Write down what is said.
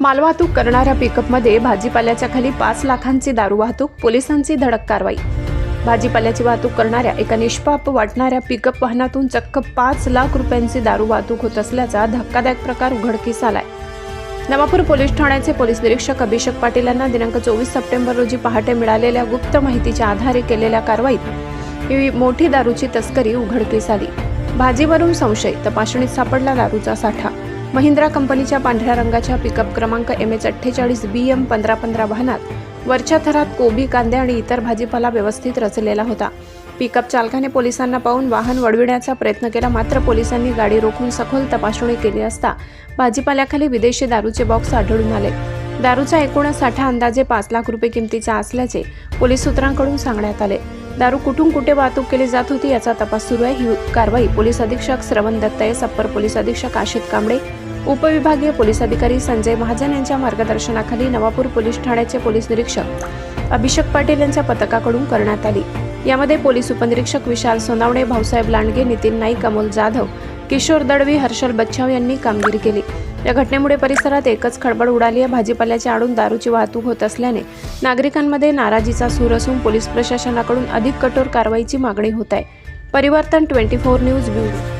मालवाहतूक करणाऱ्या पिकअपमध्ये भाजीपाल्याच्या खाली पाच लाखांची दारू वाहतूक पोलिसांची धडक कारवाई. भाजीपाल्याची वाहतूक करणाऱ्या एका निष्पाप वाटणाऱ्या पिकअप वाहनातून चक्क पाच लाख रुपयांची दारू वाहतूक होत असल्याचा धक्कादायक प्रकार उघडकीस आलाय. नवापूर पोलीस ठाण्याचे पोलीस निरीक्षक अभिषेक पाटील यांना दिनांक चोवीस सप्टेंबर रोजी पहाटे मिळालेल्या गुप्त माहितीच्या आधारे केलेल्या कारवाईत ही मोठी दारूची तस्करी उघडकीस आली. भाजीवरून संशय तपासणीत सापडला दारूचा साठा महिंद्रा कंपनीच्या पांढऱ्या रंगाच्या पिकअप क्रमांक एम एच अठ्ठेचाळीस बी एम पंधरा पंधरा वाहनात वरच्या थरात कोबी कांदे आणि इतर भाजीपाला व्यवस्थित रचलेला होता. पिकअप चालकाने पोलिसांना पाहून वाहन वळविण्याचा प्रयत्न केला मात्र पोलिसांनी गाडी रोखून सखोल तपासणी केली असता भाजीपाल्याखाली विदेशी दारूचे बॉक्स आढळून आले. दारूचा एकूण साठा अंदाजे पाच लाख रुपये किमतीचा असल्याचे पोलीस सूत्रांकडून सांगण्यात आले. दारू कुठून कुठे वाहतूक केली जात होती याचा तपास सुरू आहे. ही कारवाई पोलीस अधीक्षक श्रवण दत्तायस अप्पर पोलीस अधीक्षक आशित कांबळे उपविभागीय पोलीस अधिकारी संजय महाजन यांच्या मार्गदर्शनाखाली नवापूर पोलीस ठाण्याचे पोलीस निरीक्षक अभिषेक पाटील यांच्या पथकाकडून करण्यात आली. यामध्ये पोलीस उपनिरीक्षक विशाल सोनावणे भाऊसाहेब लांडगे नितीन नाईक अमोल जाधव किशोर दळवी हर्षल बच्छाव यांनी कामगिरी केली. या घटनेमुळे परिसरात एकच खळबळ उडाली आहे. भाजीपाल्याच्या आडून दारूची वाहतूक होत असल्याने नागरिकांमध्ये नाराजीचा सूर असून पोलीस प्रशासनाकडून अधिक कठोर कारवाईची मागणी होत आहे. परिवर्तन ट्वेंटी फोर न्यूज ब्युरो.